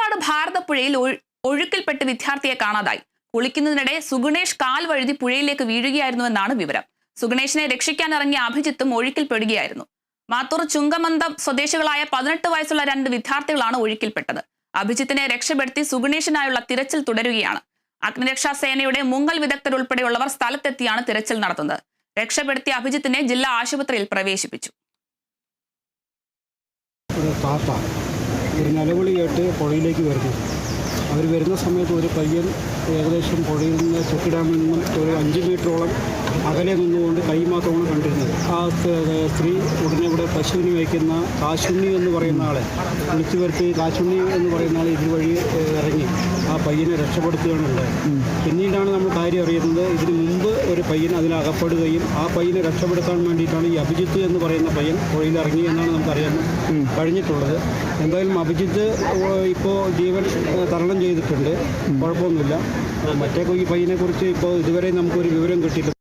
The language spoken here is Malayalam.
പാലക്കാട് ഭാരതപ്പുഴയിൽ ഒഴു- ഒഴുക്കിൽപ്പെട്ട് വിദ്യാർത്ഥിയെ കാണാതായി. കുളിക്കുന്നതിനിടെ സുഗുണേഷ് കാൽ വഴുതി പുഴയിലേക്ക് വീഴുകയായിരുന്നുവെന്നാണ് വിവരം. സുഗുണേഷിനെ രക്ഷിക്കാനിറങ്ങിയ അഭിജിത്തും ഒഴുക്കിൽപ്പെടുകയായിരുന്നു. മാത്തൂർ ചുങ്കമന്തം സ്വദേശികളായ പതിനെട്ട് വയസ്സുള്ള രണ്ട് വിദ്യാർത്ഥികളാണ് ഒഴുക്കിൽപ്പെട്ടത്. അഭിജിത്തിനെ രക്ഷപ്പെടുത്തി സുഗുണേഷിനായുള്ള തിരച്ചിൽ തുടരുകയാണ്. അഗ്നിരക്ഷാ സേനയുടെ മുങ്ങൽ വിദഗ്ധരുൾപ്പെടെയുള്ളവർ സ്ഥലത്തെത്തിയാണ് തിരച്ചിൽ നടത്തുന്നത്. രക്ഷപ്പെടുത്തിയ അഭിജിത്തിനെ ജില്ലാ ആശുപത്രിയിൽ പ്രവേശിപ്പിച്ചു. ഒരു നിലവിളി കേട്ട് പുഴയിലേക്ക് വരുന്നു. അവർ വരുന്ന സമയത്ത് ഒരു പയ്യൻ ഏകദേശം പുഴയിൽ നിന്ന് ചെക്ക് നിന്നും ഒരു അഞ്ച് മീറ്ററോളം അകലെ നിന്നുകൊണ്ട് കൈ മാത്രമാണ് കണ്ടിരുന്നത്. ആ സ്ത്രീ ഉടനെ ഇവിടെ പശുവിന് വയ്ക്കുന്ന കാശുണ്ണി എന്ന് പറയുന്ന ആളെ വിളിച്ചു വരുത്തി. കാശുണ്ണി എന്ന് പറയുന്ന ആൾ ഇതുവഴി ഇറങ്ങി. പയ്യനെ രക്ഷപ്പെടുത്തുകയാണ് ഉണ്ടായത് പിന്നീടാണ് നമ്മൾ കാര്യം അറിയുന്നത് ഇതിന് മുമ്പ് ഒരു പയ്യൻ അതിനകപ്പെടുകയും ആ പയ്യനെ രക്ഷപ്പെടുത്താൻ വേണ്ടിയിട്ടാണ് ഈ അഭിജിത്ത് എന്ന് പറയുന്ന പയ്യൻ പുഴയിലിറങ്ങി എന്നാണ് നമുക്കറിയാൻ കഴിഞ്ഞിട്ടുള്ളത്. എന്തായാലും അഭിജിത്ത് ഇപ്പോൾ ജീവൻ തരണം ചെയ്തിട്ടുണ്ട്. കുഴപ്പമൊന്നുമില്ല. മറ്റേ ഈ പയ്യനെക്കുറിച്ച് ഇപ്പോൾ ഇതുവരെ നമുക്കൊരു വിവരം കിട്ടിയിട്ടില്ല.